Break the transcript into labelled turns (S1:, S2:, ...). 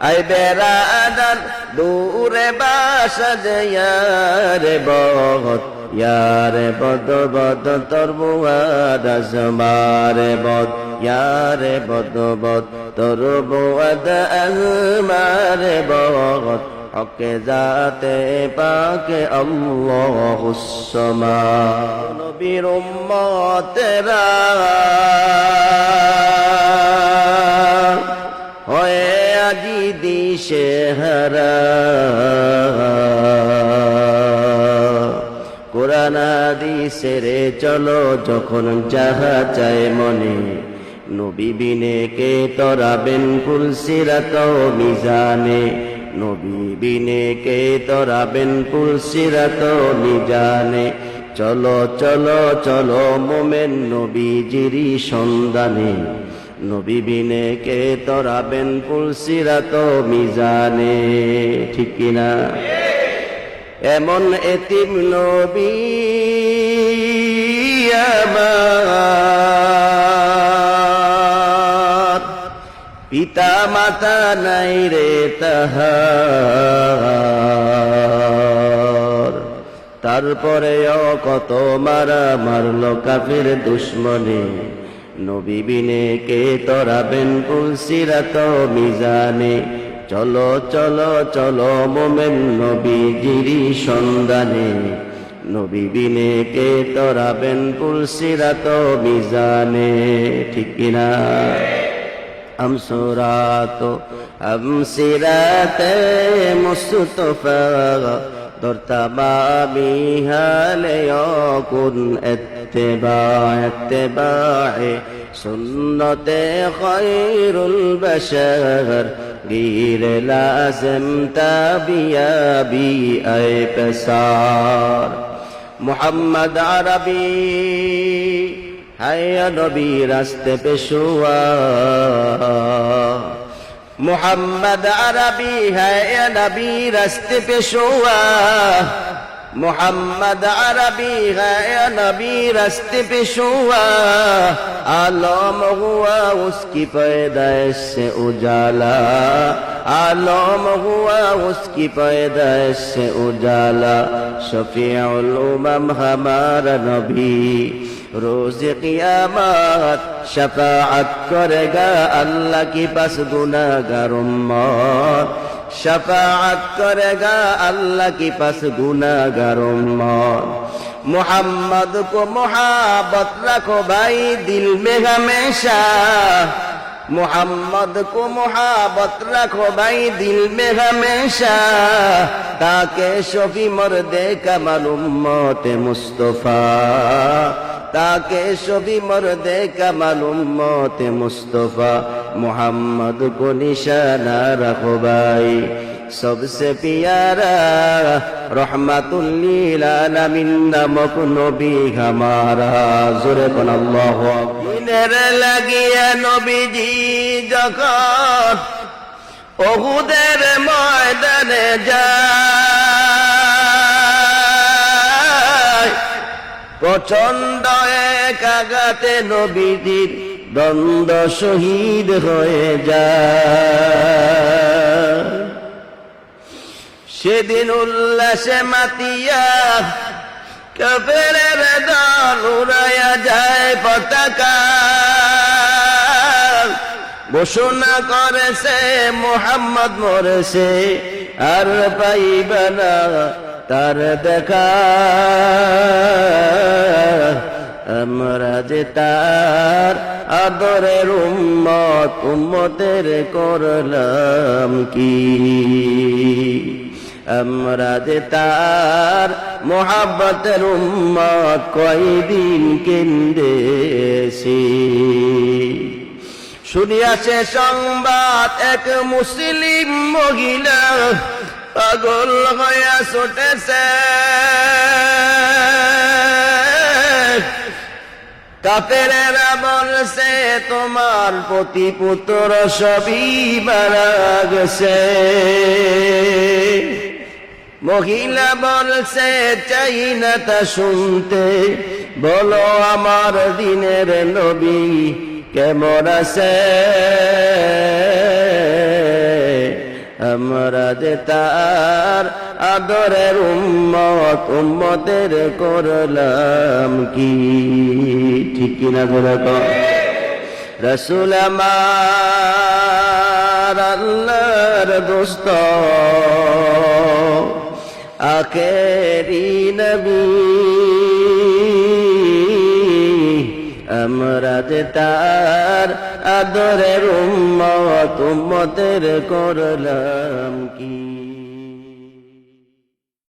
S1: I বেড়াদার দূরে বাসা রে বহত, ইয়ারে বদ বদ তোর বুয়াদ বদ, ইয়ারে বদ বদ তোর বুয়াদ আসমারে বদ হকে যাতে পাকে উসমা নবীর উম্মতেরা দিশে সেরে চলো যখন যাহা চায় মনে নবী বিনে কে তরাবেন কুলসিরাত মিজানে নবী বিনে কে তরাবেন কুলসিরাত মিজানে চলো চলো চলো মোমেন নবীজিরি সন্ধানে নবী বিনে কে তরাবেন কুলসিরাত মিজানে, ঠিক কিনা এমন এতিম নবী আমার। পিতা মাতা নাই রে তাহার। তারপরেও কত মারা মারল কাফের দুশ্মনে। নবীবিনে কে তরাবেন পুলসিরাত মিজানে চলো চলো চলো মোমেন নবীজিরি সন্ধানে। নবীবিনে কে তরাবেন পুলসিরাত মিজানে ঠিক কিনা? আমসরাত, আমসিরাত মুস্তফা, দর্তাবা বিহালে অকুন এত اتباع اتباع سنة خير البشر. غير لازم تابيا بي أي بسار محمد عربي هيا نبي رست بشوا محمد عربي هيا نبي رست بشوا মোহাম্মদ আরবি নবী রাস্তে পে শুয়া আলম হুয়া উসকি পয়দাইশ সে উজালা, আলম হুয়া উসকি পয়দাইশ সে উজালা, শফিউল উমাম হামার নবী روز قیامت شفاعت کرے گا কি کی پس گناہ শফাত করেগা আল্লাহ কি পাস গুনাগার মন মোহাম্মদ কো মোহাবত রাখো ভাই দিল মে হমেশা محمد کو محبت رکھو بھائی دل میں ہمیشہ تاکہ شفی مردے کا معلوم موت مصطفیٰ تاکہ شفی مردے کا معلوم موت مصطفیٰ मोहम्मद को निशाना रखो भाई सबसे प्यारा रहमतुल्लिल आलामीन नामक नबी हमारा জোরে কোন আল্লাহু দিনের লাগিয়ে নবীজি যখন ওহুদের ময়দানে যায় প্রচন্ড এক আঘাতে নবীজির দ্বন্দ্ব শহীদ হয়ে যায়। সেদিন উল্লাসে মাতিয়া কবেরের দল উড়াইয়া যায় পতাকা। ঘোষণা করেছে মোহাম্মদ মরেছে, আর পাইবে না তার দেখা। আমরা যে তার আদরের উম্মত, উম্মতের করলাম কি? আমরা যে তার মোহাব্বতের উম্মত কয়দিন কেন্দেছি শুনিয়াছে সংবাদ, এক মুসলিম মহিলা পাগল হইয়া ছুটেছে। কাফেরেরা বলছে তোমার প্রতি পুত্র সবই মারা গেছে। মহিলা বলছে, চাই না তা শুনতে। বলো আমার দিনের নবী কেমন আছে? আমরা যে তার আদরের উম্মত, উম্মতের করলাম কি? ঠিক কিনা? কর রসুল আমার আল্লাহর দোস্ত। আখেরি নবী। আমরা যে তার আদরের উম্মত, উম্মতের করলাম কি?